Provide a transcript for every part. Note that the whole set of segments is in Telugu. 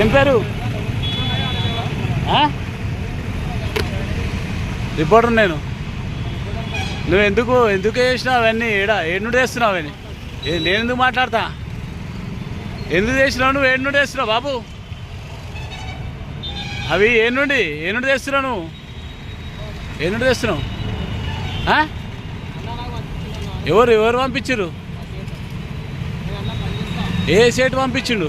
ఏం పేరు? ఆ? రిపోర్టర్ నేను. నువ్వు ఎందుకు ఎందుకు చేసినావు అవన్నీ? ఏడా ఏడు నుండి వేస్తున్నావు అవన్నీ? నేను ఎందుకు మాట్లాడతా? ఎందుకు చేసినావు నువ్వు? ఏడు నుండి వేస్తున్నావు బాబు? అవి ఏ నుండి ఏ నుండి తెస్తున్నావు నువ్వు? ఏ నుండి తెస్తున్నావు ఎవరు ఎవరు పంపించారు ఏ సేటు పంపించిండు?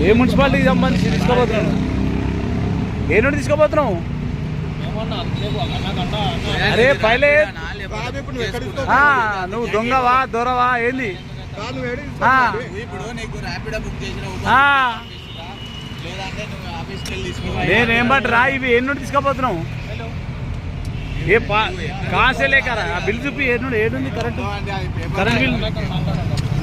ఏ మున్సిపాలిటీకి సంబంధించి తీసుకోబోతున్నాను ఏ నుండి తీసుకోబోతున్నావు అరే పైలే. నువ్వు దొంగవా దొరవా ఏంది? నేనేం బట్టి రా ఇవి ఏ నుండి తీసుకోబోతున్నావు ఏ పా కాసే లేకరా బిల్ చూపి ఏ నుండి ఏడుంది current? Current bill?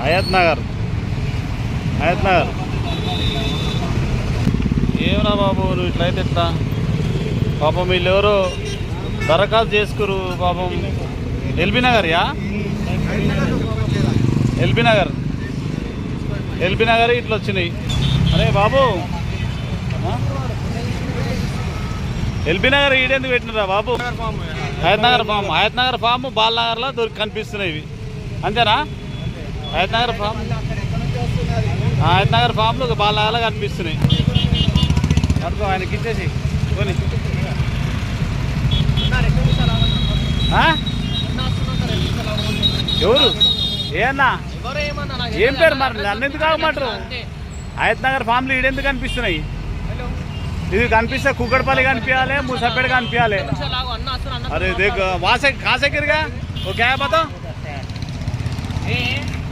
Hayath Nagar. Hayath Nagar. ఏమరా బాబు నువ్వు ఇట్లయితే ఎట్లా? పాపం వీళ్ళు ఎవరో దరఖాస్తు చేసుకురు పాపం. ఎల్బీ నగర్ యా ఎల్బీ నగర్. ఎల్బీ నగర్ ఇట్లా వచ్చినాయి. అరే బాబు? ఎల్బీ నగర్ ఈడెందుకు పెట్టినరా బాబు? హయత్ నగర్ ఫామ్. హయత్ నగర్ ఫామ్ బాల్ నగర్లో దొరికి కనిపిస్తున్నాయి ఇవి. అంతేనా? హయత్ నగర్ ఫామ్ ఆ, హయత్ నగర్ ఫామ్లో ఒక బాల్ నగర్లో కనిపిస్తున్నాయి. అనుకో ఆయనకి ఇచ్చేసి. కొని? ఎవరు? ఏ అన్నా? ఎవరు ఏమన్నా ఏం పేరు మరి? నన్ను ఎందుకు ఆగమంటారు? అంతే. హయత్ నగర్ ఫామ్లు ఈడెందుకు కనిపిస్తున్నాయి? ఇది కనిపిస్తే కుక్కడపల్లి కనిపించాలి ముసపేట కనిపించాలి. ఆగు, అన్న వస్తున్నా, అన్న अरे వస్తున్నా.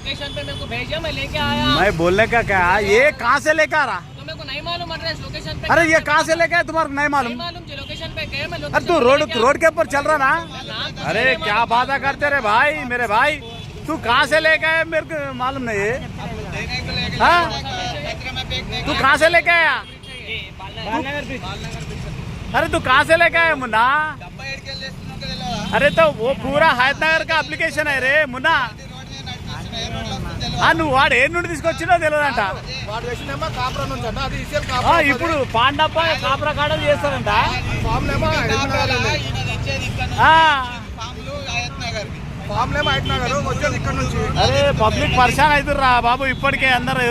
लोकेशन पे मेरे को भेजा मैं लेके आया। मैं बोलने का क्या? तो ये कहाँ से लेकर आ रहा? तो मेरे को नहीं मालूम लोकेशन पे अरे ये कहाँ से लेके आया? तुम्हारा नहीं मालूम। लोकेशन पे गए मैं अरे तू रोड रोड के ऊपर चल रहा ना? तो अरे क्या बात करते रहे भाई मेरे भाई? तू कहाँ से लेके आया? मेरे को मालूम नहीं है। हाँ? तू कहाँ से लेके आया? अरे तू कहाँ से लेके आया मुन्ना? अरे तो वो पूरा हैदनगर का एप्लीकेशन है रे मुन्ना। నువ్వు వాడు ఏ నుండి తీసుకొచ్చినో తెలియదంట వాడు వేసిందేమో కాపురం నుంచి అన్న అది ఇసేల్ ఆ, కాపురం ఇప్పుడు పాండప్ప కాపురా కాడలు చేస్తారంట ఫామ్ ఏమో హైదరాబాద్ ఆ, ఫామ్ ఏమో హైదరాబాద్ వచ్చేది ఇక్కడ నుంచి అరే పబ్లిక్ పరేషాన్ అవుతుర్రా బాబు ఇప్పటికే అందరు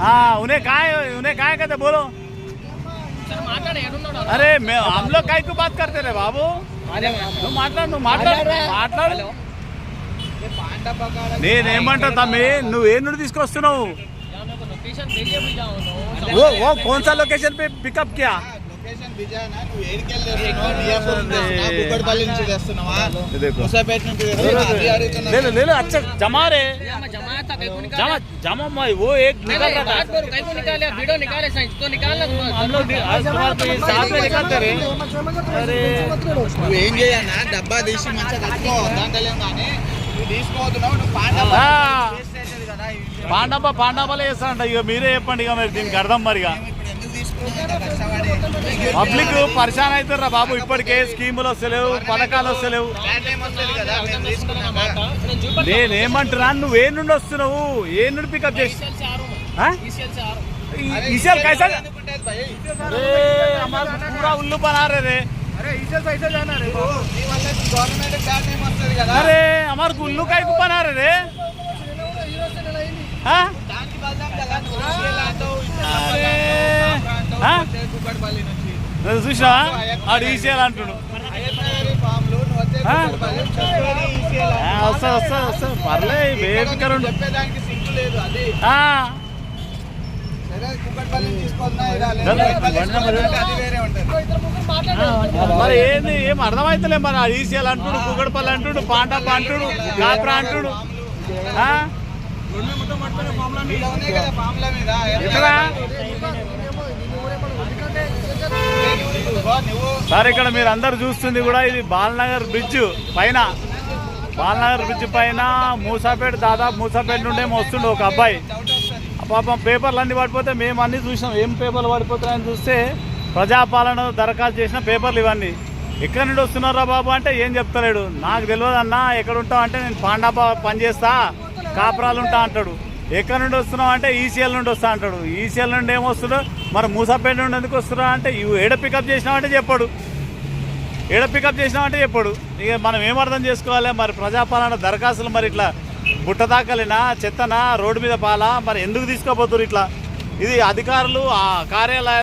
ఆ, उन्हें काय उन्हें काय कहते बोलो సరే మాట్లాడు ఏడున్నాడు अरे मैं हम लोग काय को बात करते रे बाबू నువ్వు మాట్లాడు నువ్వు మాట్లాడు మాట్లాడు నేనేమంటా తమ్మి నువ్వు ఏ నుండి తీసుకొస్తున్నావు यहाँ मेरे को लोकेशन भेजे भी जाओ नो वो वो कौन सा लोकेशन पे पिकअप किया లొకేషన్ బిజానా నువ్వు ఏడికి వెళ్ళి కుక్కడపల్లి నుంచి తెస్తున్నావా देखो ముసాపేట నుంచి తెస్తున్నావా? అది అడుగుతున్నా ले लो ले लो अच्छा जमा रे यहाँ मैं जमाया था कहीं को जमा निकाला जमा मैं वो एक नहीं निकल नहीं रहा बात था करो कहीं को निकाले वीडियो निकाले साइंस तो निकालना हम लोग आज तुम्हारे को ये साथ में निकालते रे अरे నువ్వు ఏం చేయన్నా డబ్బా తీసి మంచిగా కట్టుకో దాంట్లో పాండబ పాండబ్బలే వేస్తారంట ఇక మీరే చెప్పండి ఇక మరి దీనికి అర్థం మరి పబ్లిక్ పరిశాన్ అవుతారా బాబు? ఇప్పటికే స్కీములు వస్తలేవు పథకాలు వస్తలేవు. నేనేమంటున్నా? నువ్వు ఏ నుండి వస్తున్నావు? ఏ నుండి పికప్ చేసి ఈసారి కైసా ఉల్లు పనారే अरे हमारा पूरा उल्लू बना रहे रे अरे इसे से ऐसे जाना रे నీ వల్ల గవర్నమెంట్ బ్రాండ్ నేమ్ వస్తుంది కదా अरे हमारे उल्लू का को बना रहे रे हाँ? దానికి బలం కదా నువ్వు ఈసీఎల్ అంటావు అరే. అంటావు ఆ? వచ్చే కుక్కడపల్లి నుంచి నువ్వు చూసా ఆడు ఈసీఎల్ అంటుడు అయ్యప్పనగరి ఫామ్ లో నువ్వు వచ్చే ఆ? కుక్కడపల్లి చదివేది ఈసీఎల్ ఆ, వస్తా వస్తా వస్తా పర్లే బేఫికర్ ఉండు చెప్పేదానికి మరి ఏంది? ఏం అర్థమైతలే మరి. ఈసీఎల్ అంటుడు కుగడపల్లి అంటుడు పాండప్ప అంటుడు కాప్రా అంటుడు. సార్ ఇక్కడ మీరు అందరు చూస్తుంది కూడా ఇది బాలనగర్ బ్రిడ్జ్ పైన. బాలనగర్ బ్రిడ్జ్ పైన మూసాపేట దాదాపు మూసాపేట నుండి వస్తుండే ఒక అబ్బాయి. పాపం పేపర్లు అన్ని పడిపోతే మేము అన్ని చూసాం ఏం పేపర్లు పడిపోతున్నాయని చూస్తే ప్రజాపాలన దరఖాస్తు చేసిన పేపర్లు ఇవన్నీ. ఎక్కడి నుండి వస్తున్నారా బాబు అంటే ఏం చెప్తలేడు. నాకు తెలియదు అన్న ఎక్కడ ఉంటావు అంటే నేను పాండాపా పనిచేస్తా కాపురాలు ఉంటా అంటాడు. ఎక్కడి నుండి వస్తున్నావు అంటే ఈసీఎల్ నుండి వస్తా అంటాడు. ఈసీఎల్ నుండి ఏమొస్తుందో మరి మూసాపేట నుండి ఎందుకు వస్తున్నావు అంటే ఏడ పికప్ చేసినామంటే చెప్పాడు. ఏడ పికప్ చేసినామంటే చెప్పాడు. ఇక మనం ఏం అర్థం చేసుకోవాలి? మరి ప్రజాపాలన దరఖాస్తులు మరి ఇట్లా బుట్ట దాకలినా చెత్తనా రోడ్డు మీద పాలా? మరి ఎందుకు తీసుకోపోతున్నారు ఇట్లా? ఇది అధికారులు ఆ కార్యాలయాలు